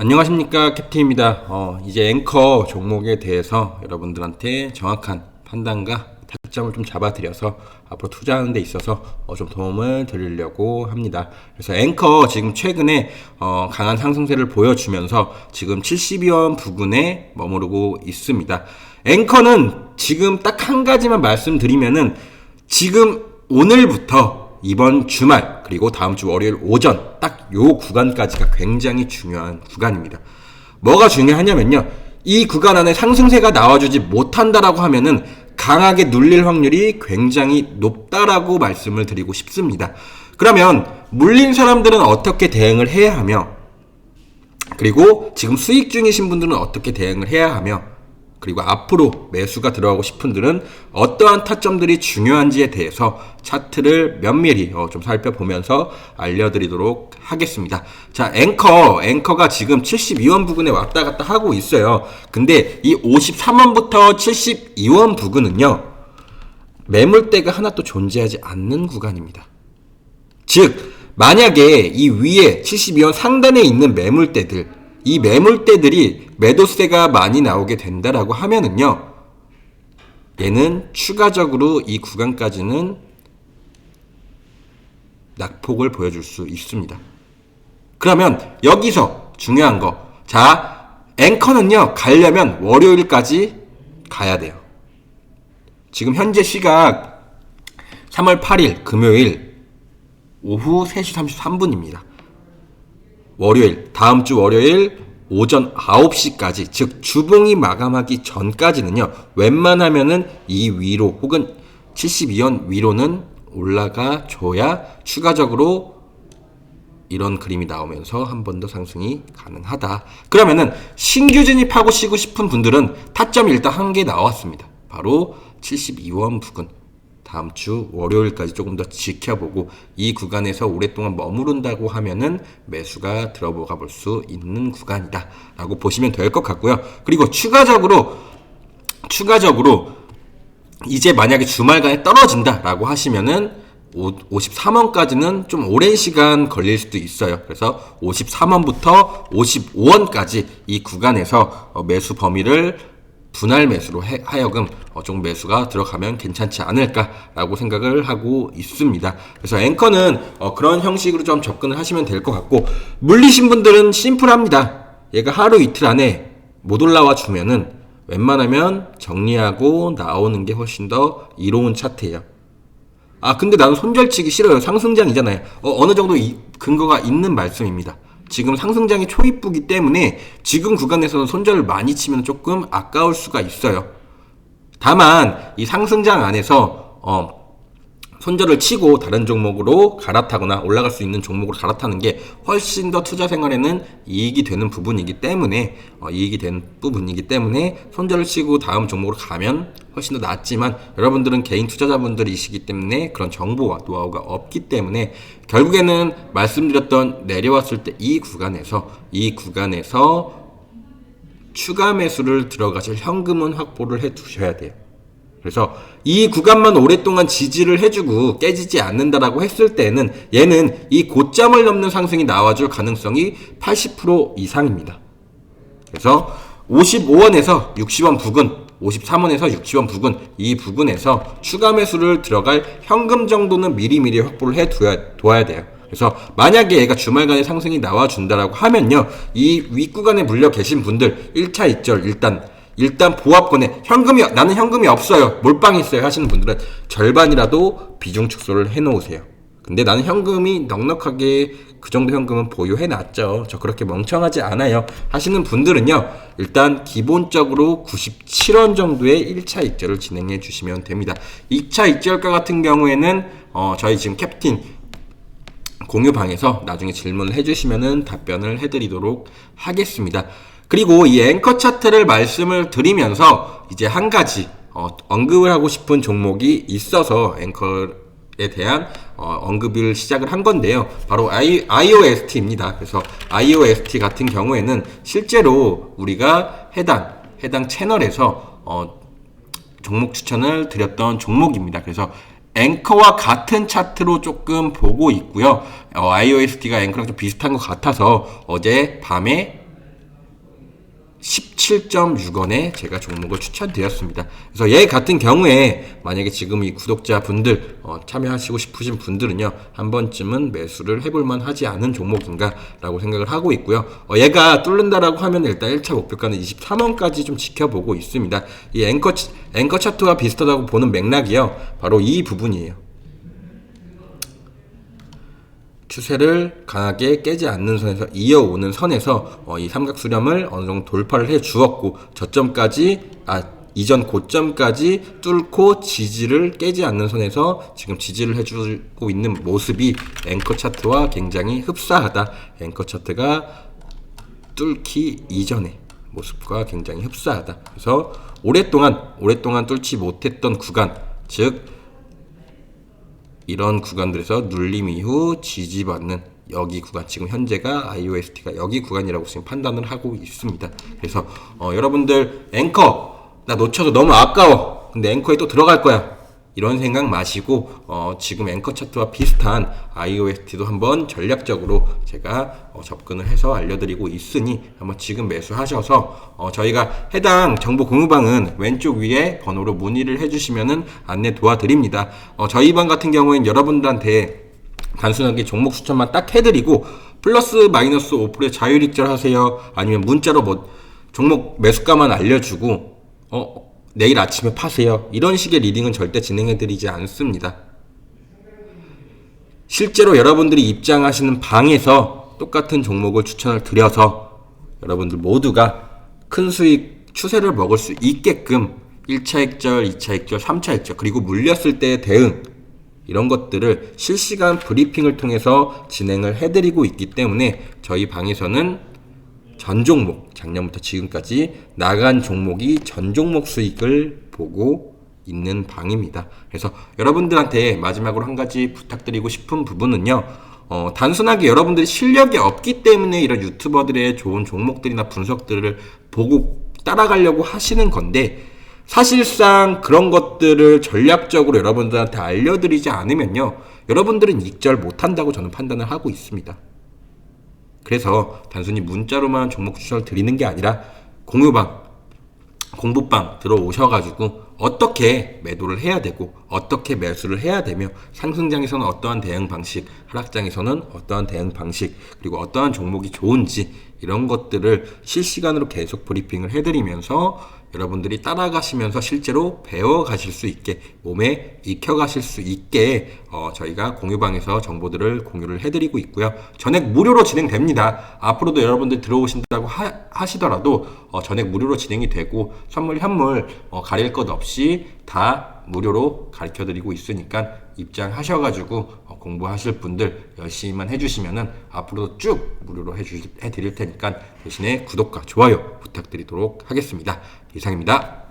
안녕하십니까 캡틴입니다. 어, 이제 앵커 종목에 대해서 여러분들한테 정확한 판단과 타점을 좀 잡아드려서 앞으로 투자하는 데 있어서 어, 좀 도움을 드리려고 합니다. 그래서 앵커 지금 최근에 어, 강한 상승세를 보여주면서 지금 72원 부근에 머무르고 있습니다. 앵커는 지금 딱 한 가지만 말씀드리면은 지금 오늘부터 이번 주말 그리고 다음 주 월요일 오전 딱 요 구간까지가 굉장히 중요한 구간입니다. 뭐가 중요하냐면요. 이 구간 안에 상승세가 나와주지 못한다라고 하면은 강하게 눌릴 확률이 굉장히 높다라고 말씀을 드리고 싶습니다. 그러면 물린 사람들은 어떻게 대응을 해야 하며 그리고 지금 수익 중이신 분들은 어떻게 대응을 해야 하며 그리고 앞으로 매수가 들어가고 싶은 분들은 어떠한 타점들이 중요한지에 대해서 차트를 면밀히 어, 좀 살펴보면서 알려드리도록 하겠습니다. 자, 앵커, 앵커가 지금 72원 부근에 왔다 갔다 하고 있어요. 근데 이 53원부터 72원 부근은요, 매물대가 하나 또 존재하지 않는 구간입니다. 즉, 만약에 이 위에 72원 상단에 있는 매물대들, 이 매물대들이 매도세가 많이 나오게 된다라고 하면은요, 얘는 추가적으로 이 구간까지는 낙폭을 보여줄 수 있습니다. 그러면 여기서 중요한 거. 자, 앵커는요, 가려면 월요일까지 가야 돼요. 지금 현재 시각 3월 8일 금요일 오후 3시 33분입니다. 월요일, 다음 주 월요일 오전 9시까지, 즉, 주봉이 마감하기 전까지는요, 웬만하면은 이 위로 혹은 72원 위로는 올라가 줘야 추가적으로 이런 그림이 나오면서 한 번 더 상승이 가능하다. 그러면은 신규 진입하고 쉬고 싶은 분들은 타점이 일단 한 개 나왔습니다. 바로 72원 부근. 다음 주 월요일까지 조금 더 지켜보고 이 구간에서 오랫동안 머무른다고 하면은 매수가 들어가 볼 수 있는 구간이다 라고 보시면 될 것 같고요. 그리고 추가적으로 추가적으로 이제 만약에 주말간에 떨어진다 라고 하시면은 53원까지는 좀 오랜 시간 걸릴 수도 있어요. 그래서 53원부터 55원까지 이 구간에서 어, 매수 범위를 분할 매수로 해, 하여금 어, 좀 매수가 들어가면 괜찮지 않을까라고 생각을 하고 있습니다. 그래서 앵커는 어, 그런 형식으로 좀 접근을 하시면 될 것 같고 물리신 분들은 심플합니다. 얘가 하루 이틀 안에 못 올라와 주면은 웬만하면 정리하고 나오는 게 훨씬 더 이로운 차트예요. 아 근데 나는 손절치기 싫어요. 상승장이잖아요. 어, 어느 정도 이, 근거가 있는 말씀입니다. 지금 상승장이 초입부기 때문에 지금 구간에서는 손절을 많이 치면 조금 아까울 수가 있어요. 다만 이 상승장 안에서 어, 손절을 치고 다른 종목으로 갈아타거나 올라갈 수 있는 종목으로 갈아타는 게 훨씬 더 투자 생활에는 이익이 되는 부분이기 때문에 어, 이익이 되는 부분이기 때문에 손절을 치고 다음 종목으로 가면 훨씬 더 낫지만 여러분들은 개인 투자자분들이시기 때문에 그런 정보와 노하우가 없기 때문에 결국에는 말씀드렸던 내려왔을 때 이 구간에서 이 구간에서 추가 매수를 들어가실 현금은 확보를 해 두셔야 돼요. 그래서 이 구간만 오랫동안 지지를 해주고 깨지지 않는다라고 했을 때는 얘는 이 고점을 넘는 상승이 나와줄 가능성이 80% 이상입니다. 그래서 55원에서 60원 부근 53원에서 60원 부근 이 부근에서 추가 매수를 들어갈 현금 정도는 미리미리 확보를 해 두어야, 두어야 돼요. 그래서 만약에 얘가 주말간에 상승이 나와준다라고 하면요. 이 윗구간에 물려 계신 분들 1차 입절 일단 일단 보합권에 현금이 나는 현금이 없어요. 몰빵 있어요 하시는 분들은 절반이라도 비중 축소를 해 놓으세요. 근데 나는 현금이 넉넉하게 그 정도 현금은 보유해 놨죠. 저 그렇게 멍청하지 않아요. 하시는 분들은요. 일단 기본적으로 97원 정도의 1차 입절을 진행해 주시면 됩니다. 2차 입절가 같은 경우에는 어, 저희 지금 캡틴 공유방에서 나중에 질문을 해주시면 답변을 해드리도록 하겠습니다. 그리고 이 앵커 차트를 말씀을 드리면서 이제 한 가지 어, 언급을 하고 싶은 종목이 있어서 앵커에 대한 어, 언급을 시작을 한 건데요. 바로 I, IOST입니다. 그래서 IOST 같은 경우에는 실제로 우리가 해당 해당 채널에서 어, 종목 추천을 드렸던 종목입니다. 그래서 앵커와 같은 차트로 조금 보고 있고요. 어, IOST가 앵커랑 좀 비슷한 것 같아서 어제 밤에 17.6원에 제가 종목을 추천드렸습니다. 그래서 얘 같은 경우에 만약에 지금 이 구독자분들 어, 참여하시고 싶으신 분들은요 한 번쯤은 매수를 해볼만 하지 않은 종목인가라고 생각을 하고 있고요. 어, 얘가 뚫는다라고 하면 일단 1차 목표가는 23원까지 좀 지켜보고 있습니다. 이 앵커 치- 앵커 차트와 비슷하다고 보는 맥락이요 바로 이 부분이에요. 추세를 강하게 깨지 않는 선에서 이어오는 선에서 어, 이 삼각 수렴을 어느 정도 돌파를 해 주었고 저점까지 아 이전 고점까지 뚫고 지지를 깨지 않는 선에서 지금 지지를 해주고 있는 모습이 앵커 차트와 굉장히 흡사하다. 앵커 차트가 뚫기 이전의 모습과 굉장히 흡사하다. 그래서 오랫동안 오랫동안 뚫지 못했던 구간, 즉 이런 구간들에서 눌림 이후 지지받는 여기 구간 지금 현재가 IOST가 여기 구간이라고 지금 판단을 하고 있습니다. 그래서 어, 여러분들 앵커 나 놓쳐서 너무 아까워. 근데 앵커에 또 들어갈 거야. 이런 생각 마시고 어, 지금 앵커 차트와 비슷한 IOST도 한번 전략적으로 제가 어, 접근을 해서 알려드리고 있으니 한번 지금 매수하셔서 어, 저희가 해당 정보 공유방은 왼쪽 위에 번호로 문의를 해주시면은 안내 도와드립니다. 어, 저희 방 같은 경우에는 여러분들한테 단순하게 종목 추천만 딱 해드리고 플러스 마이너스 5%의 자율익절 하세요 아니면 문자로 뭐 종목 매수가만 알려주고 어 내일 아침에 파세요. 이런 식의 리딩은 절대 진행해드리지 않습니다. 실제로 여러분들이 입장하시는 방에서 똑같은 종목을 추천을 드려서 여러분들 모두가 큰 수익 추세를 먹을 수 있게끔 1차 액절, 2차 액절, 3차 액절 그리고 물렸을 때의 대응 이런 것들을 실시간 브리핑을 통해서 진행을 해드리고 있기 때문에 저희 방에서는 전 종목 작년부터 지금까지 나간 종목이 전 종목 수익을 보고 있는 방입니다. 그래서 여러분들한테 마지막으로 한 가지 부탁드리고 싶은 부분은요. 어, 단순하게 여러분들이 실력이 없기 때문에 이런 유튜버들의 좋은 종목들이나 분석들을 보고 따라가려고 하시는 건데 사실상 그런 것들을 전략적으로 여러분들한테 알려드리지 않으면요. 여러분들은 익절 못한다고 저는 판단을 하고 있습니다. 그래서 단순히 문자로만 종목 추천을 드리는 게 아니라 공유방, 공부방 들어오셔가지고 어떻게 매도를 해야 되고 어떻게 매수를 해야 되며 상승장에서는 어떠한 대응 방식, 하락장에서는 어떠한 대응 방식, 그리고 어떠한 종목이 좋은지 이런 것들을 실시간으로 계속 브리핑을 해드리면서 여러분들이 따라가시면서 실제로 배워 가실 수 있게 몸에 익혀 가실 수 있게 어, 저희가 공유방에서 정보들을 공유를 해드리고 있고요. 전액 무료로 진행됩니다. 앞으로도 여러분들 들어오신다고 하, 시더라도 어, 전액 무료로 진행이 되고 선물 현물 어, 가릴 것 없이 다 무료로 가르쳐 드리고 있으니까 입장하셔가지고 어, 공부하실 분들 열심히만 해주시면은 앞으로도 쭉 무료로 해주, 해드릴 테니까 대신에 구독과 좋아요 부탁드리도록 하겠습니다. 이상입니다.